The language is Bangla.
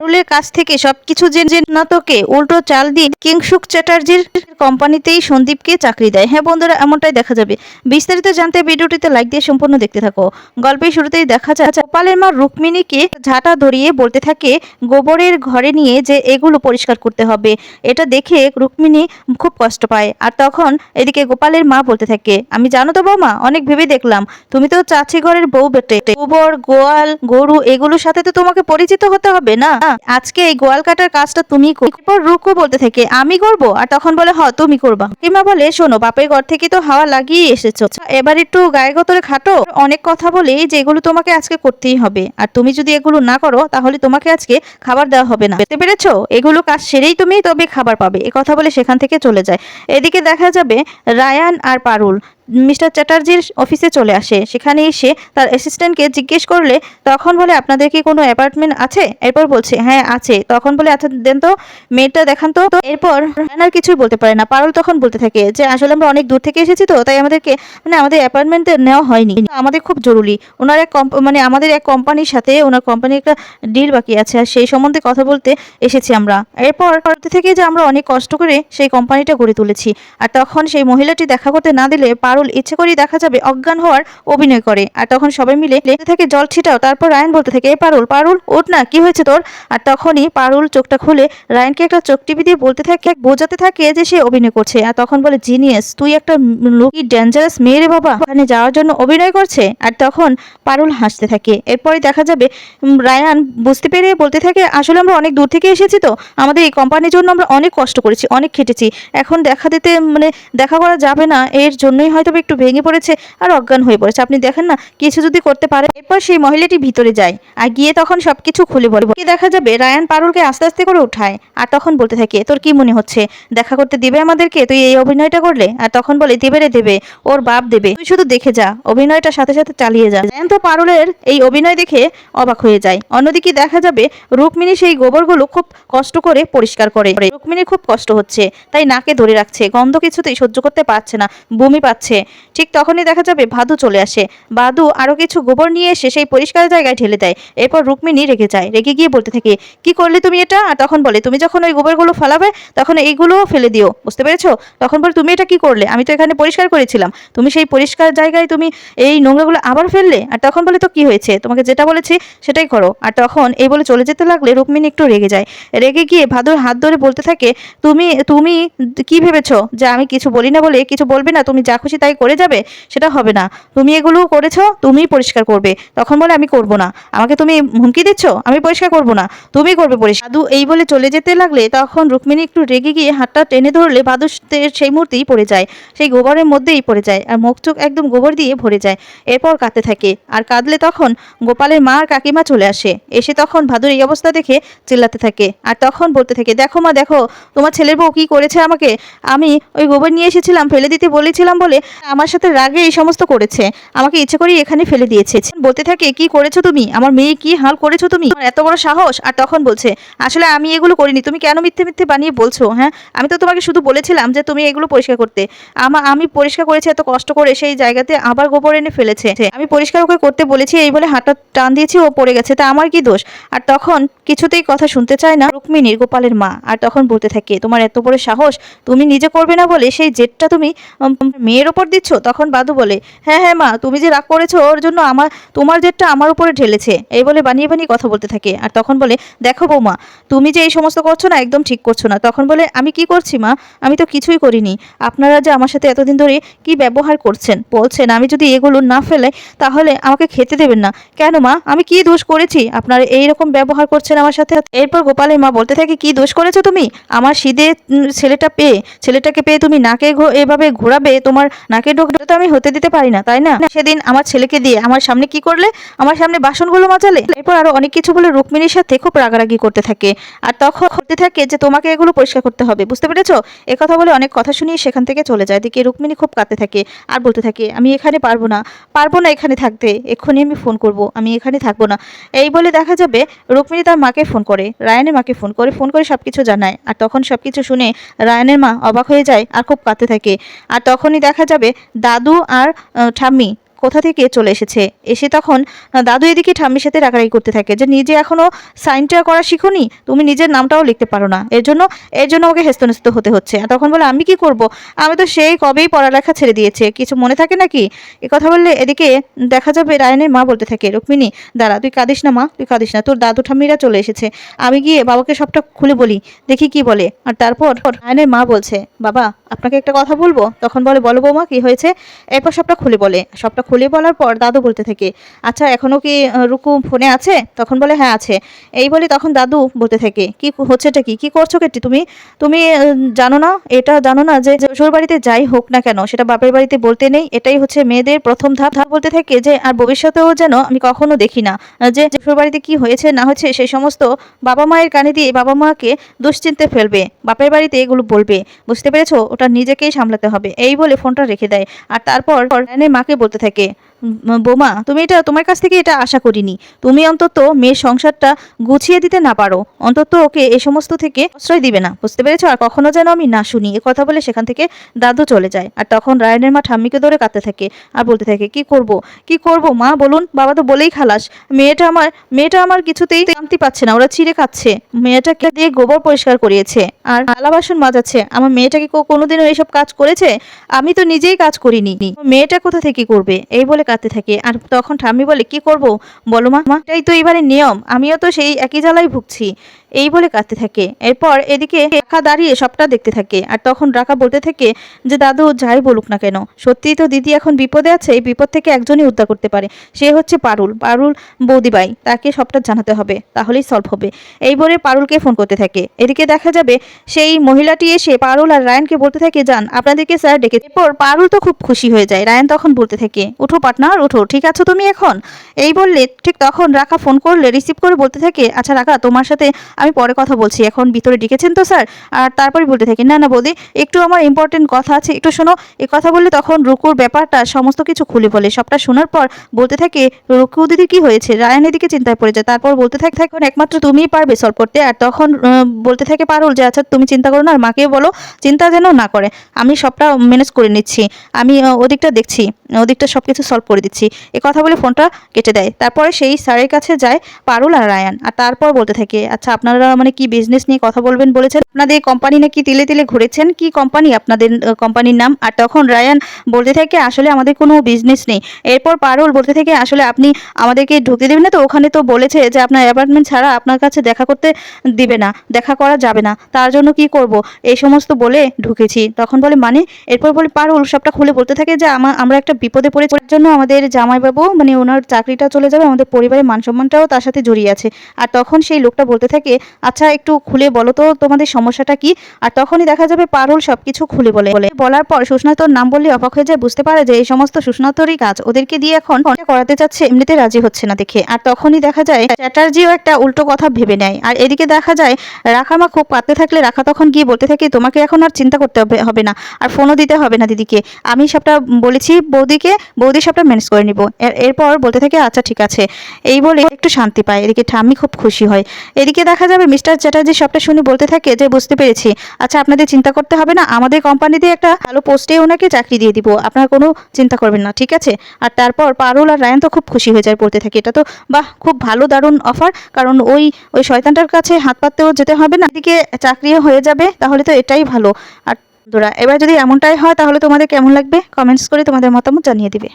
পারুলের কাছ থেকে সবকিছু জেনে নতকে উল্টো চাল দিয়ে কিংসুক চ্যাটার্জির কোম্পানিতেই সন্দীপকে চাকরি দেয়। হ্যাঁ বন্ধুরা, এমনটাই দেখা যাবে। বিস্তারিত জানতে ভিডিওটিতে লাইক দিয়ে সম্পূর্ণ দেখতে থাকো। গল্পের শুরুতেই দেখা যায়, গোপালের মা রুক্মিণীকে ঝাঁটা ধরিয়ে বলতে থাকে, গোবরের ঘরে নিয়ে যে এগুলো পরিষ্কার করতে হবে। এটা দেখে রুক্মিণী খুব কষ্ট পায়। আর তখন এদিকে গোপালের মা বলতে থাকে, আমি জানো তো বৌমা, অনেক ভেবে দেখলাম। তুমি তো চাচি ঘরের বউ বেটে। গোবর, গোয়াল, গরু এগুলোর সাথে তো তোমাকে পরিচিত হতে হবে না? আজকে এই গোয়াল কাটার কাজটা তুমি এরপর রুকু বলতে থাকে, আমি করব? আর তখন বলে, হ, তুমি করবা। কিমা বলে, শোনো, বাপের ঘর থেকে তো হাওয়া লাগিয়ে এসেছ। এবার একটু গায়ে গতরে খাটো। অনেক কথা বলে যে এগুলো তোমাকে আজকে করতেই হবে। আর তুমি যদি এগুলো না করো, তাহলে তোমাকে আজকে খাবার দেওয়া হবে না। বুঝতে পেরেছ? এগুলো কাজ সেরেই তুমি তবে খাবার পাবে। এ কথা বলে সেখান থেকে চলে যায়। এদিকে দেখা যাবে রায়ান আর পারুল। মিস্টার চ্যাটার্জির অফিসে চলে আসে। সেখানে এসে তার অ্যাসিস্ট্যান্টকে জিজ্ঞেস করলে, তখন বলে আপনাদের কি কোনো অ্যাপার্টমেন্ট আছে? এরপর বলছে হ্যাঁ আছে। তখন বলে আচ্ছা দেন তো, মেয়েটা দেখান তো। এরপর আর কিছুই বলতে পারে না। পারল তখন বলতে থাকে যে, আসলে আমরা অনেক দূর থেকে এসেছি তো, তাই আমাদেরকে মানে আমাদের অ্যাপার্টমেন্টে নেওয়া হয়নি। আমাদের খুব জরুরি। ওনার এক মানে আমাদের এক কোম্পানির সাথে ওনার কোম্পানির একটা ডিল বাকি আছে, আর সেই সম্বন্ধে কথা বলতে এসেছি আমরা। এরপর থেকে যে আমরা অনেক কষ্ট করে সেই কোম্পানিটা গড়ে তুলেছি। আর তখন সেই মহিলাটি দেখা করতে না দিলে পারুল ইচ্ছে করেই দেখা যাবে অজ্ঞান হওয়ার অভিনয় করে। আর তখন সবাই মিলে থাকে জল ছিটাও, তারপর রায়ন বলতে থাকে এই পারুল পারুল ওঠ না, কি হয়েছে তোর? আর তখনই পারুল চোখটা খুলে রায়নকে একটা চোখ টিপি দিয়ে বলতে থাকে, বোঝাতে থাকে যে সে অভিনয় করছে। আর তখন বলে, জিনিয়াস, তুই একটা লুকি ডেঞ্জারাস মেয়ে রে বাবা, ওখানে যাওয়ার জন্য অভিনয় করছে? আর তখন পারুল হাসতে থাকে। এরপরে দেখা যাবে রায়ান বুঝতে পেরে বলতে থাকে, আসলে আমরা অনেক দূর থেকে এসেছি তো, আমাদের এই কোম্পানির জন্য আমরা অনেক কষ্ট করেছি, অনেক খেটেছি। এখন দেখা দিতে মানে দেখা করা যাবে না, এর জন্যই হয়তো বা একটু ভেঙে পড়েছে আর অজ্ঞান হয়ে পড়েছে। আপনি দেখেন না, কিছু যদি করতে পারে, এরপর সেই মহিলাটি ভিতরে যায় আর গিয়ে তখন সবকিছু খুলে বলে। দেখা যাবে? রায়ান পারুলকে আস্তে আস্তে করে উঠায় আর তখন বলতে থাকে, তোর কি মনে হচ্ছে? দেখা করতে দিবে আমাদেরকে? তুই এই অভিনয়টা করলে? আর তখন বলে, দেবে রে, দেবে। ওর বাপ দেবে। তুই শুধু দেখে যা অভিনয়টা সাথে সাথে চালিয়ে যা। রায়ান তো পারুলের এই অভিনয় দেখে অবাক হয়ে যায়। অন্যদিকে দেখা যাবে, রুক্মিণী সেই গোবরগুলো খুব কষ্ট করে পরিষ্কার করে। রুক্মিণীর খুব কষ্ট হচ্ছে, তাই নাকে ধরে রাখছে। গন্ধ কিছুতেই সহ্য করতে পারছে না, বমি পাচ্ছে। ঠিক তখনই দেখা যাবে ভাদু চলে আসে। ভাদু আরও কিছু গোবর নিয়ে এসে সেই পরিষ্কার জায়গায় ঢেলে দেয়। এরপর রুক্মিণী রেগে যায়। রেগে গিয়ে বলতে থাকে, কি করলে তুমি এটা? আর তখন বলে, তুমি যখন ওই গোবরগুলো ফেলাবে, তখন এইগুলোও ফেলে দিও। বুঝতে পেরেছ? তখন বলে, তুমি এটা কি করলে? আমি তো এখানে পরিষ্কার করেছিলাম। তুমি সেই পরিষ্কার জায়গায় তুমি এই নোংরাগুলো আবার ফেললে? আর তখন বলে, তো কি হয়েছে? তোমাকে যেটা বলেছি সেটাই করো। আর তখন এই বলে চলে যেতে লাগলে রুক্মিণী একটু রেগে যায়। রেগে গিয়ে ভাদুর হাত ধরে বলতে থাকে, তুমি তুমি কি ভেবেছো যে আমি কিছু বলি না বলে, কিছু বলবে না? তুমি যা খুশি তাই করে যাবে, সেটা হবে না। তুমি এগুলো করেছ, তুমিই পরিষ্কার করবে। তখন বলে, আমি করব না। আমাকে তুমি হুমকি দিচ্ছ? আমি পরিষ্কার করব না। তুমি করবে পরিষ্কার। ভাদু এই বলে চলে যেতে লাগলে তখন রুক্মিণী একটু রেগে গিয়ে হাতটা টেনে ধরলে সে- সেই মুহূর্তেই পড়ে যায়। সেই গোবরের মধ্যেই পড়ে যায় আর মুখ চোখ একদম গোবর দিয়ে ভরে যায়। এরপর কাঁদতে থাকে। আর কাঁদলে তখন গোপালের মা আর কাকিমা চলে আসে। এসে তখন ভাদুর এই অবস্থা দেখে চিল্লাতে থাকে। আর তখন বলতে থাকে, দেখো মা, দেখো, তোমার ছেলের বউ কি করেছে আমাকে? আমি ওই গোবর নিয়ে এসেছিলাম, ফেলে দিতে বলেছিলাম বলে আমার সাথে রাগে এই সমস্ত করেছে। আমাকে ইচ্ছে করেই এখানে ফেলে দিয়েছে। বলতে থাকে, কি করেছ তুমি? আমার মেয়ে কি হাল করেছ তুমি? এত বড় সাহস? আর তখন বলছে, আসলে আমি এগুলো করিনি। তুমি কেন মিথ্যে মিথ্যে বানিয়ে বলছো হ্যাঁ? আমি তো তোমাকে শুধু বলেছিলাম যে তুমি এগুলো পরিষ্কার করতে। আমা আমি পরিষ্কার করেছি, এত কষ্ট করে সেই জায়গাতে আবার গোবর এনে ফেলেছে। আমি পরিষ্কার ওকে করতে বলেছি, এই বলে হাঁটা টান দিয়েছি, ও পড়ে গেছে। তা আমার কি দোষ? আর তখন কিছুতেই কথা শুনতে চায় না রুক্মিণীর গোপালের মা। আর তখন বলতে থাকে, তোমার এত বড় সাহস, তুমি নিজে করবে না বলে সেই জেদটা তুমি মেয়ের ওপর দিচ্ছ? তখন বাদু বলে হ্যাঁ হ্যাঁ মা, তুমি যে রাগ করেছ, ওর জন্য আমার তোমার জেদটা আমার উপরে ঢেলেছে। এই বলে বানিয়ে বানিয়ে কথা বলতে থাকে। আর তখন বলে দেখো বৌমা তুমি যে এই সমস্ত করছ না একদম ঠিক করছ না। তখন বলে আমি কি করছি মা? আমি তো কিছুই করিনি। আপনারা যে আমার সাথে এতদিন ধরে কি ব্যবহার করছেন বলছেন আমি যদি এগুলো না ফেলে তাহলে আমাকে খেতে দেবেন না। কেন মা? আমি কি দোষ করেছি? আপনারা এই রকম ব্যবহার করছেন আমার সাথে? এরপর গোপালের মা বলতে থাকে কি দোষ করেছ তুমি? আমার উম, ছেলেটা পেয়ে ছেলেটাকে পেয়ে তুমি নাকে এভাবে ঘোরাবে তোমার নাকে ঢোক তো আমি হতে দিতে পারি না তাই না সেদিন আমার ছেলেকে দিয়ে আমার সামনে কি করলে আমার সামনে বাসনগুলো মাজালে? এরপর আরও অনেক কিছু বলে রুক্মিণীর সাথে খুব রাগারাগি করতে থাকে। আর তখন করতে থাকে যে, তোমাকে এগুলো পরিষ্কার করতে হবে। বুঝতে পেরেছ? কথা বলে অনেক কথা শুনিয়ে সেখান থেকে চলে যায়। দিকে রুক্মিণী খুব কাঁদতে থাকে আর বলতে থাকে, আমি এখানে পারব না। পারব না এখানে থাকতে। এক্ষুনি আমি ফোন করব। আমি এখানে থাকব না। এই বলে দেখা যাবে রুক্মিণী তার মাকে ফোন করে। রায়ানের মাকে ফোন করে। ফোন করে সবকিছু জানায়। আর তখন সবকিছু শুনে রায়ানের মা অবাক হয়ে যায় আর খুব কাঁদতে থাকে। আর তখনই দেখা যাবে দাদু আর ঠাম্মি কোথা থেকে চলে এসেছে? এসে তখন দাদু এদিকে ঠাম্মির সাথে রাগারাগি করতে থাকে যে, নিজে এখনও সাইনটা করা শিখুনি? তুমি নিজের নামটাও লিখতে পারো না। এর জন্য এর জন্য আমাকে হেস্তনেস্ত হতে হচ্ছে। আর তখন বলে, আমি কি করব? আমি তো সেই কবেই পড়ালেখা ছেড়ে দিয়েছে। কিছু মনে থাকে নাকি? এ কথা বললে এদিকে দেখা যাবে রায়নের মা বলতে থাকে, রুক্মিণী, দাঁড়া, তুই কাঁদিস না মা, তুই কাঁদিস না। তোর দাদু ঠাম্মিরা চলে এসেছে। আমি গিয়ে বাবাকে সবটা খুলে বলি, দেখি কি বলে। আর তারপর রায়নের মা বলছে, বাবা, আপনাকে একটা কথা বলব? তখন বলে, বলো বৌমা, কি হয়েছে? এরপর সবটা খুলে বলে। সবটা খুলে বলার পর দাদু বলতে থাকে আচ্ছা এখনও কি রুকু ফোনে আছে? তখন বলে হ্যাঁ আছে। এই বলে তখন দাদু বলতে থাকে, কি হচ্ছেটা কি? কি করছ কেটি তুমি? তুমি জানো না? এটা জানো না যে শ্বশুর বাড়িতে যাই হোক না কেন, সেটা বাপের বাড়িতে বলতে নেই, এটাই হচ্ছে মেয়েদের প্রথম ধাপ। ধাপ বলতে থাকে যে, আর ভবিষ্যতেও যেন আমি কখনো দেখি না যে শ্বশুর বাড়িতে কি হয়েছে, না হচ্ছে সেই সমস্ত বাবা মায়ের কানে দিয়ে বাবা মাকে দুশ্চিন্তে ফেলবে, বাপের বাড়িতে এগুলো বলবে, বুঝতে পেরেছ? ওটা নিজেকেই সামলাতে হবে। এই বলে ফোনটা রেখে দেয়, আর তারপর মাকে বলতে থাকে "উম, বৌমা তুমি এটা তোমার কাছ থেকে এটা আশা করিনি। তুমি অন্তত মেয়ের সংসারটা গুছিয়ে দিতে না পারো। অন্তত ওকে এই সমস্ত থেকে আশ্রয় দিবে না। বুঝতে পেরেছ? আর কখনো যেন আমি না শুনি। এ কথা বলে সেখান থেকে দাদু চলে যায়। আর তখন রায়নের মা ঠাম্মিকে ধরে কাঁদতে থাকে আর বলতে থাকে কি করব? কি করব? মা বলুন। বাবা তো বলেই খালাস। মেয়েটা আমার মেয়েটা আমার কিছুতেই শান্তি পাচ্ছে না। ওরা চিড়ে খাচ্ছে। মেয়েটাকে দিয়ে গোবর পরিষ্কার করিয়েছে। আর আলা বাসন মাজাচ্ছে। আমার মেয়েটাকে কোনোদিনও এইসব কাজ করেছে? আমি তো নিজেই কাজ করিনি। মেয়েটা কোথা থেকে করবে? এই বলে কাঁদতে থাকে। আর তখন ঠাম্মি বলে, কি করব? বলো মা। এটাই তো এবারে নিয়ম। আমিও তো সেই একই জ্বালায় ভুগছি। এই বলে কাঁদতে থাকে। এরপর এদিকে রাখা দাঁড়িয়ে সবটা দেখতে থাকে আর তখন রাখা বলতে থাকে যে, দাদু, যাই বলুক না কেন। সত্যিই তো দিদি এখন বিপদে আছে, এই বিপদ থেকে একজনই উদ্ধার করতে পারে। সে হচ্ছে পারুল। পারুল বৌদিবাই, তাকে সবটা জানাতে হবে, তাহলেই সলভ হবে। এই বলে পারুলকে ফোন করতে থাকে। এদিকে দেখা যাবে সেই মহিলাটি এসে পারুল আর রায়নকে বলতে থাকে, যান, আপনাদেরকে স্যার ডেকে এরপর পারুল তো খুব খুশি হয়ে যায়। রায়ন তখন বলতে থাকে, উঠো পার্টনার উঠো, ঠিক আছো তুমি এখন? এই বললে ঠিক তখন রাখা ফোন করলে রিসিভ করে বলতে থাকে আচ্ছা রাখা, তোমার সাথে আমি পরে কথা বলছি। এখন ভিতরে ডেকেছেন তো, স্যার? আর তারপরে বলতে থাকি। না না, বৌদি, একটু আমার ইম্পর্টেন্ট কথা আছে। একটু শোনো, এ কথা বললে তখন রুকুর ব্যাপারটা, সমস্ত কিছু খুলে বলে। সবটা শোনার পর বলতে থাকে, রুকু দিদি কি হয়েছে? রায়ন এদিকে চিন্তায় পড়ে যায়। তারপর বলতে থাকে এখন একমাত্র তুমিই পারবে সলভ করতে। আর তখন বলতে থাকে পারুল যে আচ্ছা তুমি চিন্তা করো না, আর মাকে বলো, চিন্তা যেন না করে। আমি সবটা ম্যানেজ করে নিচ্ছি। আমি ওদিকটা দেখছি, ওদিকটা সব কিছু সলভ করে দিচ্ছি। এ কথা বলে ফোনটা কেটে দেয়। তারপরে সেই স্যারের কাছে যায় পারুল আর রায়ান। আর তারপর বলতে থাকে আচ্ছা আপনারা মানে কি বিজনেস নিয়ে কথা বলবেন বলেছেন? আপনাদের কোম্পানি নাকি তিলে তিলে ঘুরেছেন? কি কোম্পানি আপনাদের কোম্পানির নাম? আর তখন রায়ান বলতে থাকে, আসলে আমাদের কোনো বিজনেস নেই। এরপর পারুল বলতে থাকে, আসলে আপনি আমাদেরকে ঢুকতে দেবেন না তো? ওখানে তো বলেছে যে, আপনার অ্যাপার্টমেন্ট ছাড়া আপনার কাছে দেখা করতে দিবে না, দেখা করা যাবে না। তার জন্য কি করব? এই সমস্ত বলে ঢুকেছি। তখন বলে মানে? এরপর বলে, পারুল সবটা খুলে বলতে থাকে যে, আমা- আমরা একটা বিপদে পড়ে জন্য আমাদের জামাইবাবু মানে ওনার চাকরিটা চলে যাবে, আমাদের পরিবারের মান সম্মানটাও তার সাথে জড়িয়ে আছে। আর তখন সেই লোকটা বলতে থাকে আচ্ছা একটু খুলে বলো তো তোমাদের সমস্যাটা কি? আর তখনই দেখা যাবে পারুল সবকিছু খুলে বলে। বলে, বলার পর সুস্নাতর নাম বললে অবাক হয়ে যায়, বুঝতে পারে যে এই সমস্ত সুস্নাতরই কাজ। ওদেরকে দিয়ে এখন করাতে চাচ্ছে এমনিতে রাজি হচ্ছে না দেখে। আর তখনই দেখা যায়, চ্যাটার্জিও একটা উল্টো কথা ভেবে নেয়। আর এদিকে দেখা যায় রাখামা খুব কাঁদতে থাকলে রাখা তখন গিয়ে বলতে থাকে, তোমাকে এখন আর চিন্তা করতে হবে না। আর ফোনও দিতে হবে না দিদিকে। আমি সবটা বলেছি, বৌদিকে, বৌদি সবটা ম্যানেজ করে নিব। এরপর বলতে থাকে আচ্ছা ঠিক আছে। এই বলে একটু শান্তি পায়। এদিকে ঠাম্মি খুব খুশি হয়। এদিকে দেখা যাবে? মিস্টার চ্যাটার্জি সবটা শুনে বলতে থাকে যে, বুঝতে পেরেছি। আচ্ছা আপনাদের চিন্তা করতে হবে না। আমাদের কোম্পানিতে একটা ভালো পোস্টে ওনাকে চাকরি দিয়ে দিব। আপনারা কোনো চিন্তা করবেন না, ঠিক আছে? আর তারপর পারুল আর রায়ন তো খুব খুশি হয়ে যায় পড়তে থাকে। এটা তো, বাহ, খুব ভালো দারুণ অফার কারণ ওই ওই শয়তানটার কাছে হাত পাততেও যেতে হবে না। এদিকে চাকরিও হয়ে যাবে, তাহলে তো এটাই ভালো। আর বন্ধুরা, এবার যদি এমনটাই হয়, তাহলে তোমাদের কেমন লাগবে? কমেন্টস করে তোমাদের মতামত জানিয়ে দিবে।